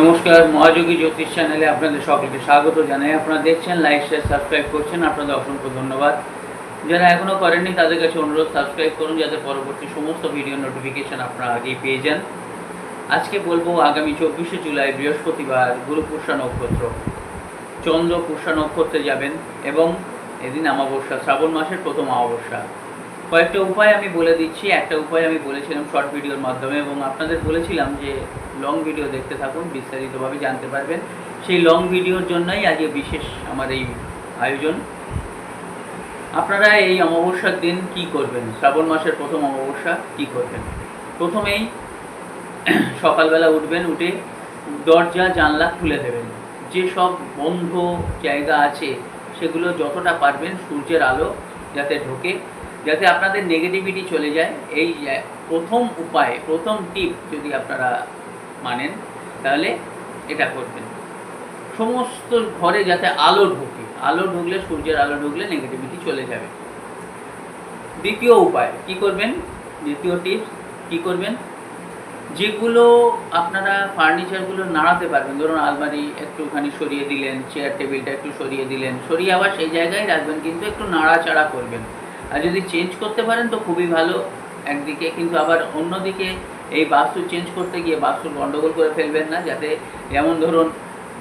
নমস্কার, মহাযোগী জ্যোতিষ চ্যানেলে আপনাদের সকলকে স্বাগত জানাই। আপনারা দেখছেন লাইক, শেয়ার, সাবস্ক্রাইব করছেন, আপনাদের অসংখ্য ধন্যবাদ। যারা এখনও করেননি, তাদের কাছে অনুরোধ, সাবস্ক্রাইব করুন যাতে পরবর্তী সমস্ত ভিডিও নোটিফিকেশন আপনারা আগেই পেয়ে যান। আজকে বলব, আগামী চব্বিশে জুলাই, বৃহস্পতিবার গুরু পুষ্যা নক্ষত্র। চন্দ্র পুষ্যা নক্ষত্রে যাবেন এবং এদিন অমাবস্যা, শ্রাবণ মাসের প্রথম অমাবস্যা। কয়েকটা উপায় আমি বলে দিচ্ছি। একটা উপায় আমি বলেছিলাম শর্ট ভিডিওর মাধ্যমে এবং আপনাদের বলেছিলাম যে লং ভিডিও দেখতে থাকুন, বিস্তারিতভাবে জানতে পারবেন। সেই লং ভিডিওর জন্যই আজকে বিশেষ আমার এই আয়োজন। আপনারা এই অমাবস্যার দিন কি করবেন? শ্রাবণ মাসের প্রথম অমাবস্যা কি করবেন? প্রথমেই সকালবেলা উঠবেন, উঠে দরজা, জানলা খুলে দেবেন। যে সব বন্ধ জায়গা আছে, সেগুলো যতটা পারবেন সূর্যের আলো যাতে ঢোকে, যাতে আপনাদের নেগেটিভিটি চলে যায়। এই প্রথম উপায়, প্রথম টিপ যদি আপনারা মানেন, তাহলে এটা করবেন সমস্ত ঘরে যাতে আলো ঢোকে, আলো ঢুকলে সূর্যের আলো ঢুকলে নেগেটিভিটি চলে যাবে। দ্বিতীয় উপায়, কি করবেন? দ্বিতীয় টিপস কি করবেন? যেগুলো আপনারা ফার্নিচারগুলো নাড়াতে পারবেন, ধরুন আলমারি একটুখানি সরিয়ে দিলেন চেয়ার টেবিলটা একটু সরিয়ে দিলেন, সরিয়ে আবার সেই জায়গায় রাখবেন, কিন্তু একটু নাড়াচাড়া করবেন। আর যদি চেঞ্জ করতে পারেন তো খুবই ভালো, একদিকে কিন্তু আবার অন্যদিকে এই বাস্তু চেঞ্জ করতে গিয়ে বাস্তুর গণ্ডগোল করে ফেলবেন না, যাতে যেমন ধরুন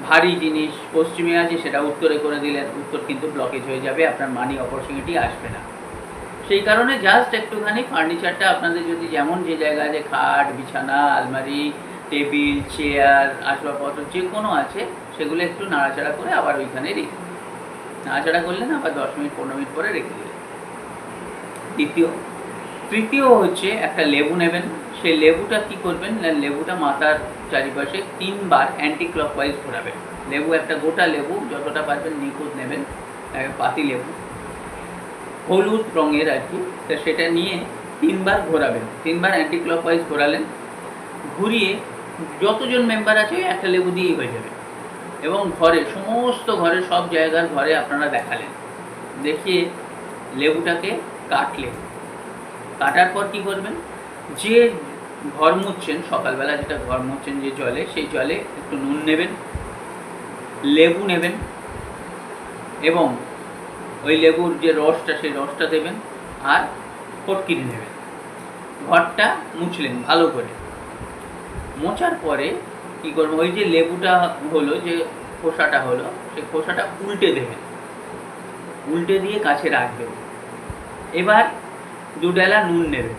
ভারী জিনিস পশ্চিমে আছে, সেটা উত্তরে করে দিলেন, উত্তর কিন্তু ব্লকেজ হয়ে যাবে, আপনার মানি অপরচুনিটি আসবে না। সেই কারণে জাস্ট একটুখানি ফার্নিচারটা আপনাদের যদি যেমন যে জায়গা আছে, খাট, বিছানা, আলমারি, টেবিল চেয়ার আসবাবপত্র যে কোনো আছে, সেগুলো একটু নাড়াচাড়া করে আবার ওইখানে রেখে নাড়াচাড়া করলেন আবার দশ মিনিট, পনেরো মিনিট পরে রেখে দিলেন। দ্বিতীয় তৃতীয় হচ্ছে একটা লেবু নেবেন। সেই লেবুটা কি করবেন? না, লেবুটা মাথার চারিপাশে তিনবার অ্যান্টি ক্লকওয়াইজ ঘোরাবেন লেবু একটা গোটা লেবু, যতটা পারবেন নিখুঁত নেবেন পাতি লেবু। হলুদ রঙের আর কি। তা সেটা নিয়ে তিনবার ঘোরাবেন। তিনবার অ্যান্টি ক্লকওয়াইজ ঘোরালেন। ঘুরিয়ে যতজন মেম্বার আছে, একটা লেবু দিয়েই হয়ে যাবে। এবং ঘরে, সমস্ত ঘরে, সব জায়গার ঘরে আপনারা দেখালেন। দেখিয়ে লেবুটাকে কাটলেন। কাটার পর কি করবেন? যে ঘর মুছছেন, সকালবেলা যেটা ঘর মুছছেন, যে জলে, সেই জলে একটু নুন নেবেন, লেবু নেবেন এবং ওই লেবুর যে রসটা, সেই রসটা দেবেন আর ফটকিরি নেবেন। ঘরটা মুছলেন ভালো করে। মোছার পরে কি করবেন ওই যে লেবুটা হলো, যে খোসাটা হলো, সেই খোসাটা উল্টে দেবেন। উল্টে দিয়ে কাছে রাখবেন। এবার দু ডালা নুন নেবেন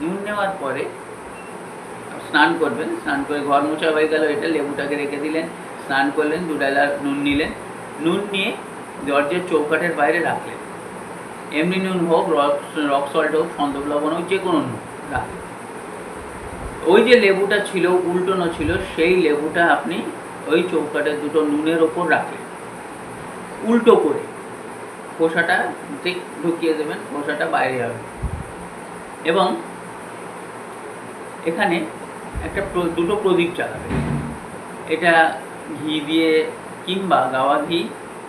নুন নেওয়ার পরে স্নান করবেন, স্নান করে ঘর মোছা হয়ে গেল, এটা লেবুটাকে রেখে দিলেন, স্নান করলেন দু ডালা নুন নিলেন। নুন নিয়ে দরজার চৌকাঠের বাইরে রাখলেন। এমনি নুন হোক, রক রক সল্ট হোক সন্দক লবণ হোক, যে কোনো নুন রাখলেন। ওই যে লেবুটা ছিল, উল্টোনো ছিল, সেই লেবুটা আপনি ওই চৌকাঠের দুটো নুনের ওপর রাখলেন। উল্টো করে। খোসাটা ঠিক ঢুকিয়ে দেবেন, খোসাটা বাইরে হবে। এবং এখানে একটা দুটো প্রদীপ চালাবেন এটা ঘি দিয়ে কিংবা গাওয়া ঘি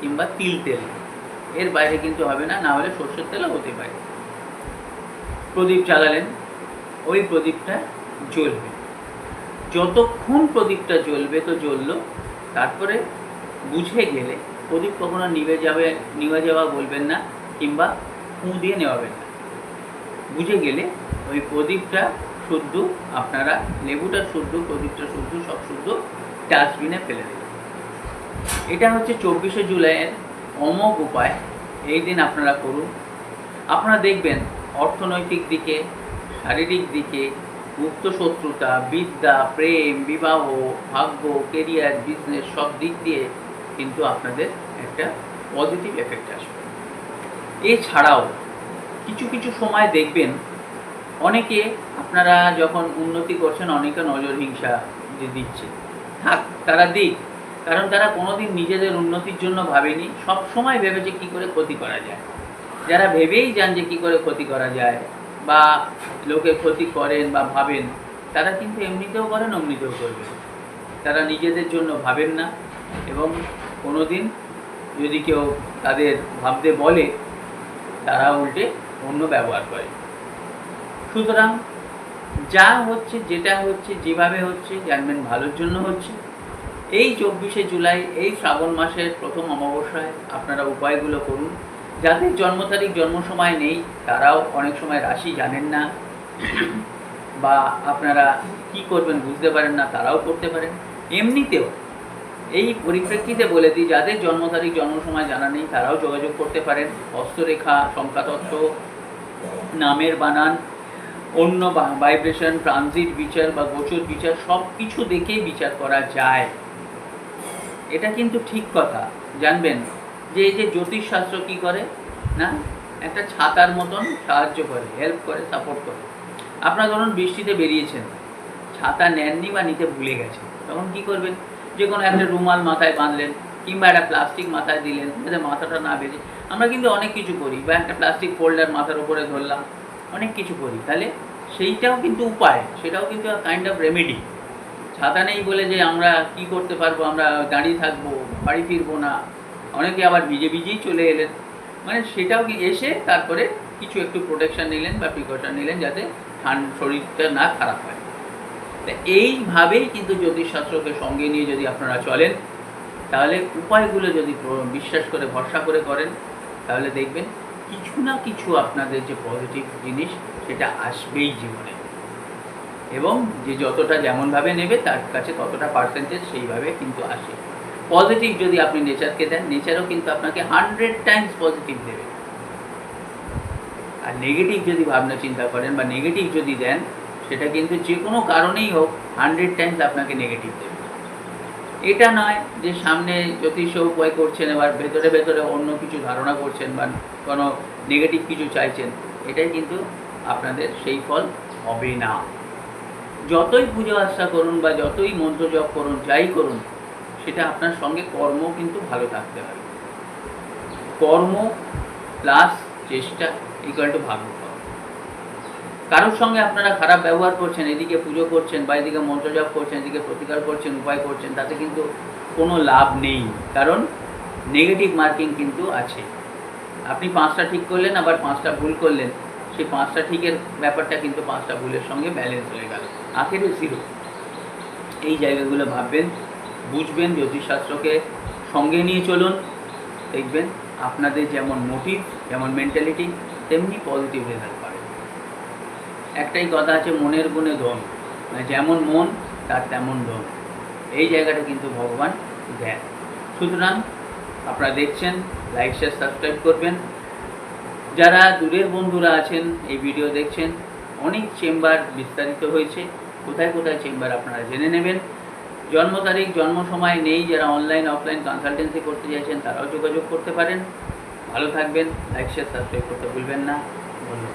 কিংবা তিল তেল। এর বাইরে কিন্তু হবে না না হলে সর্ষের তেলও হতে পারে। প্রদীপ চালালেন ওই প্রদীপটা জ্বলবে। যতক্ষণ প্রদীপটা জ্বলবে তো জ্বললো, তারপরে বুঝে গেলে প্রদীপ কখনো নিভে যাবে, নিভে যাওয়া বলবেন না, কিংবা ফুঁ দিয়ে নেওয়াবেন না। বুঝে গেলে ওই প্রদীপটা শুদ্ধ, আপনারা লেবুটা শুদ্ধ, প্রদীপটা শুদ্ধ, সব শুদ্ধ ডাস্টবিনে ফেলে দেবেন এটা হচ্ছে চব্বিশে জুলাইয়ের অমোঘ উপায়। এই দিন আপনারা করুন। আপনারা দেখবেন অর্থনৈতিক দিকে, শারীরিক দিকে মুক্ত শত্রুতা, বিদ্যা, প্রেম, বিবাহ, ভাগ্য কেরিয়ার বিজনেস সব দিক দিয়ে কিন্তু আপনাদের একটা পজিটিভ এফেক্ট আসবে। এছাড়াও কিছু কিছু সময় দেখবেন অনেকে আপনারা যখন উন্নতি করছেন, অনেকে নজর হিংসা যে দিচ্ছে। থাক, তারা দিক, কারণ তারা কোনোদিন নিজেদের উন্নতির জন্য ভাবেনি। সব সময় ভেবেছে কি করে ক্ষতি করা যায়। যারা ভেবেই যান যে কি করে ক্ষতি করা যায় বা লোকে ক্ষতি করেন বা ভাবেন, তারা কিন্তু এমনিতেও করেন, অমনিতেও করবেন। তারা নিজেদের জন্য ভাবেন না এবং কোনোদিন যদি কেউ তাদের ভাবতে বলে, তারা উল্টে অন্য ব্যবহার করে। সুতরাং যা হচ্ছে, যেটা হচ্ছে, যেভাবে হচ্ছে, জানবেন ভালোর জন্য হচ্ছে। এই চব্বিশে জুলাই, এই শ্রাবণ মাসের প্রথম অমাবস্যায় আপনারা উপায়গুলো করুন। যাদের জন্ম তারিখ, জন্ম সময় নেই, তারাও অনেক সময় রাশি জানেন না। বা আপনারা কি করবেন বুঝতে পারেন না, তারাও করতে পারেন। এমনিতেও এই পরিপ্রেক্ষিতে বলে দিই, যাদের জন্ম তারিখ, জন্ম সময় জানা নেই, তারাও যোগাযোগ করতে পারেন। হস্তরেখা সংখ্যাতত্ত্ব নামের বানান, অন্য ভাইব্রেশন ট্রানজিট বিচার বা গোচর বিচার সব কিছু দেখেই বিচার করা যায়। এটা কিন্তু ঠিক কথা। জানবেন যে এই যে জ্যোতিষশাস্ত্র কি করে? না? একটা ছাতার মতন সাহায্য করে হেল্প করে সাপোর্ট করে। আপনারা ধরুন বৃষ্টিতে বেরিয়েছেন, ছাতা নেননি বা নিতে ভুলে গেছেন, তখন কি করবেন? যে কোনো একটা রুমাল মাথায় বাঁধলেন কিংবা একটা প্লাস্টিক মাথায় দিলেন, যাতে মাথাটা না বেজে আমরা কিন্তু অনেক কিছু করি, বা একটা প্লাস্টিক ফোল্ডার মাথার উপরে ধরলাম, অনেক কিছু করি। তাহলে সেইটাও কিন্তু উপায়, সেটাও কিন্তু কাইন্ড অফ রেমেডি ছাতা নেই বলে যে আমরা কি করতে পারব, আমরা দাঁড়িয়ে থাকব, বাড়ি ফিরবো না। অনেকে আবার ভিজে ভিজেই চলে এলেন। মানে সেটাও কি এসে তারপরে কিছু একটু প্রোটেকশন নিলেন বা প্রিকশন নিলেন যাতে ঠান্ডা শরীরটা না খারাপ হয়। এইভাবেই কিন্তু জ্যোতিষশাস্ত্রকে সঙ্গে নিয়ে যদি আপনারা চলেন, তাহলে উপায়গুলো যদি বিশ্বাস করে, ভরসা করে করেন, তাহলে দেখবেন কিছু না কিছু আপনাদের যে পজিটিভ জিনিস, সেটা আসবেই জীবনে। এবং যে যতটা যেমনভাবে নেবে, তার কাছে ততটা পার্সেন্টেজ সেইভাবে কিন্তু আসে। পজিটিভ যদি আপনি নেচারকে দেন নেচারও কিন্তু আপনাকে হান্ড্রেড টাইমস পজিটিভ দেবে। আর নেগেটিভ যদি ভাবনা চিন্তা করেন বা নেগেটিভ যদি দেন সেটা কিন্তু যে কোনো কারণেই হোক হান্ড্রেড টাইমস আপনাকে নেগেটিভ দেবে। এটা নয় যে সামনে জ্যোতিষ উপায় করছেন, এবার ভেতরে ভেতরে অন্য কিছু ধারণা করছেন বা কোনো নেগেটিভ কিছু চাইছেন, এটাই কিন্তু আপনাদের সেই ফল হবে না। যতই পুজো আশ্রা করুন বা যতই মন্ত্র জপ করুন, যাই করুন, সেটা আপনার সঙ্গে কর্ম কিন্তু ভালো থাকতে হবে। কর্ম প্লাস চেষ্টা ইকুয়াল টু ভাগ্য কারোর সঙ্গে আপনারা খারাপ ব্যবহার করছেন, এদিকে পুজো করছেন বা এদিকে মন্ত্র জপ করছেন, এদিকে প্রতিকার করছেন, উপায় করছেন, তাতে কিন্তু কোনো লাভ নেই। কারণ নেগেটিভ মার্কিং কিন্তু আছে। আপনি পাঁচটা ঠিক করলেন, আবার পাঁচটা ভুল করলেন। সেই পাঁচটা ঠিকের ব্যাপারটা কিন্তু পাঁচটা ভুলের সঙ্গে ব্যালেন্স হয়ে গেল। আখেরে জিরো এই জায়গাগুলো ভাববেন, বুঝবেন, জ্যোতিষশাস্ত্রকে সঙ্গে নিয়ে চলুন। দেখবেন আপনাদের যেমন মোটিভ যেমন মেন্টালিটি তেমনি পজিটিভ রেজাল্ট একটাই কথা আছে, মনের গুণে ধন মানে যেমন মন, তার তেমন ধন এই জায়গাটা কিন্তু ভগবান দেন। সুতরাং আপনারা দেখছেন লাইক শেয়ার সাবস্ক্রাইব করবেন। যারা দূরের বন্ধুরা আছেন, এই ভিডিও দেখছেন, অনেক চেম্বার বিস্তারিত হয়েছে। কোথায় কোথায় চেম্বার আপনারা জেনে নেবেন। জন্ম তারিখ, জন্ম সময় নেই, যারা অনলাইন অফলাইন কনসালটেন্সি করতে চাইছেন তারাও যোগাযোগ করতে পারেন। ভালো থাকবেন লাইক শেয়ার সাবস্ক্রাইব করতে ভুলবেন না। ধন্যবাদ।